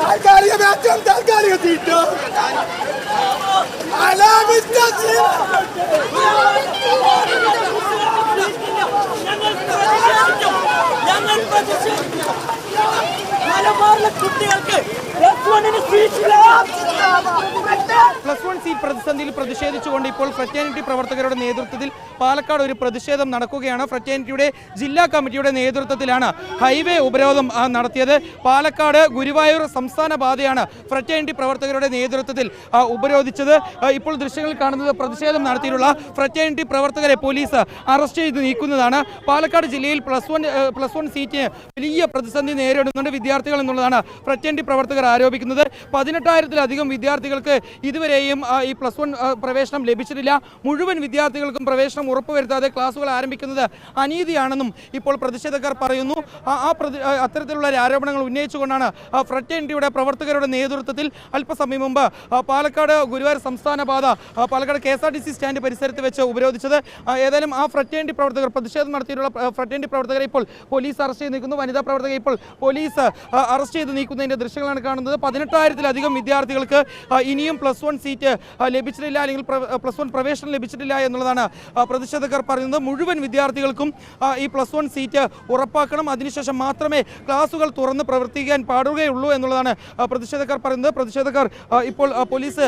താൽക്കാലിക മാറ്റം താൽക്കാലിക സീറ്റും മലബാറിലെ കുട്ടികൾക്ക് സീറ്റില്ല പ്ലസ് വൺ സീറ്റ് പ്രതിസന്ധിയിൽ പ്രതിഷേധിച്ചുകൊണ്ട് ഇപ്പോൾ ഫ്രറ്റേണിറ്റി പ്രവർത്തകരുടെ നേതൃത്വത്തിൽ പാലക്കാട് ഒരു പ്രതിഷേധം നടക്കുകയാണ്. ഫ്രറ്റേണിറ്റിയുടെ ജില്ലാ കമ്മിറ്റിയുടെ നേതൃത്വത്തിലാണ് ഹൈവേ ഉപരോധം നടത്തിയത്. പാലക്കാട് ഗുരുവായൂർ സംസ്ഥാന പാതയാണ് ഫ്രറ്റേണിറ്റി പ്രവർത്തകരുടെ നേതൃത്വത്തിൽ ഉപരോധിച്ചത്. ഇപ്പോൾ ദൃശ്യങ്ങൾ കാണുന്നത് പ്രതിഷേധം നടത്തിയിട്ടുള്ള ഫ്രറ്റേണിറ്റി പ്രവർത്തകരെ പോലീസ് അറസ്റ്റ് ചെയ്ത് നീക്കുന്നതാണ്. പാലക്കാട് ജില്ലയിൽ പ്ലസ് വൺ പ്ലസ് വൺ സീറ്റിന് വലിയ പ്രതിസന്ധി നേരിടുന്നുണ്ട് വിദ്യാർത്ഥികൾ എന്നുള്ളതാണ് ഫ്രറ്റേണിറ്റി പ്രവർത്തകർ ആരോപിക്കുന്നത്. പതിനെട്ടായിരത്തിലധികം വിദ്യാർത്ഥികൾക്ക് ഇതുവരെയും ഈ പ്ലസ് വൺ പ്രവേശനം ലഭിച്ചിട്ടില്ല. മുഴുവൻ വിദ്യാർത്ഥികൾക്കും പ്രവേശനം ഉറപ്പുവരുത്താതെ ക്ലാസുകൾ ആരംഭിക്കുന്നത് അനീതിയാണെന്നും ഇപ്പോൾ പ്രതിഷേധക്കാർ പറയുന്നു. ആ- അത്തരത്തിലുള്ള ആരോപണങ്ങൾ ഉന്നയിച്ചുകൊണ്ടാണ് ആ, ഫ്രറ്റേണിറ്റിയുടെ പ്രവർത്തകരുടെ നേതൃത്വത്തിൽ അല്പസമയം മുമ്പ് പാലക്കാട് ഗുരുവായൂർ സംസ്ഥാന പാത പാലക്കാട് കെ സ്റ്റാൻഡ് പരിസരത്ത് വെച്ച് ഉപരോധിച്ചത്. ഏതായാലും ആ ഫ്രറ്റേണിറ്റി പ്രവർത്തകർ പ്രതിഷേധം നടത്തിയിട്ടുള്ള ആ, ഫ്രറ്റേണിറ്റി പ്രവർത്തകരെ ഇപ്പോൾ പോലീസ് അറസ്റ്റ് ചെയ്ത് നീക്കുന്നു വനിതാ പ്രവർത്തകരെ ഇപ്പോൾ പോലീസ് അറസ്റ്റ് ചെയ്ത് നീക്കുന്നതിന്റെ ദൃശ്യങ്ങളാണ് കാണുന്നത്. പതിനെട്ടായിരത്തിലധികം വിദ്യാർത്ഥികൾക്ക് ഇനിയും പ്ലസ് വൺ സീറ്റ് ലഭിച്ചിട്ടില്ല അല്ലെങ്കിൽ പ്ലസ് വൺ പ്രവേശനം ലഭിച്ചിട്ടില്ല എന്നുള്ളതാണ് പ്രതിഷേധക്കാർ പറയുന്നത്. മുഴുവൻ വിദ്യാർത്ഥികൾക്കും ഈ പ്ലസ് വൺ സീറ്റ് ഉറപ്പാക്കണം. അതിനുശേഷം മാത്രമേ ക്ലാസുകൾ തുറന്ന് പ്രവർത്തിക്കാൻ പാടുകയുള്ളൂ എന്നുള്ളതാണ് പ്രതിഷേധക്കാർ പറയുന്നത്. പ്രതിഷേധക്കാർ ഇപ്പോൾ പോലീസ്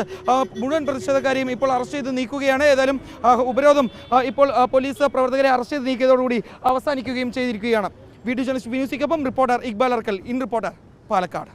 മുഴുവൻ പ്രതിഷേധക്കാരെയും ഇപ്പോൾ അറസ്റ്റ് ചെയ്ത് നീക്കുകയാണ്. ഏതായാലും ഉപരോധം ഇപ്പോൾ പോലീസ് പ്രവർത്തകരെ അറസ്റ്റ് ചെയ്ത് നീക്കിയതോടുകൂടി അവസാനിക്കുകയും ചെയ്തിരിക്കുകയാണ്. Video journalist മ്യൂസിക്കൊപ്പം reporter Iqbal Arkal in reporter Palakkad.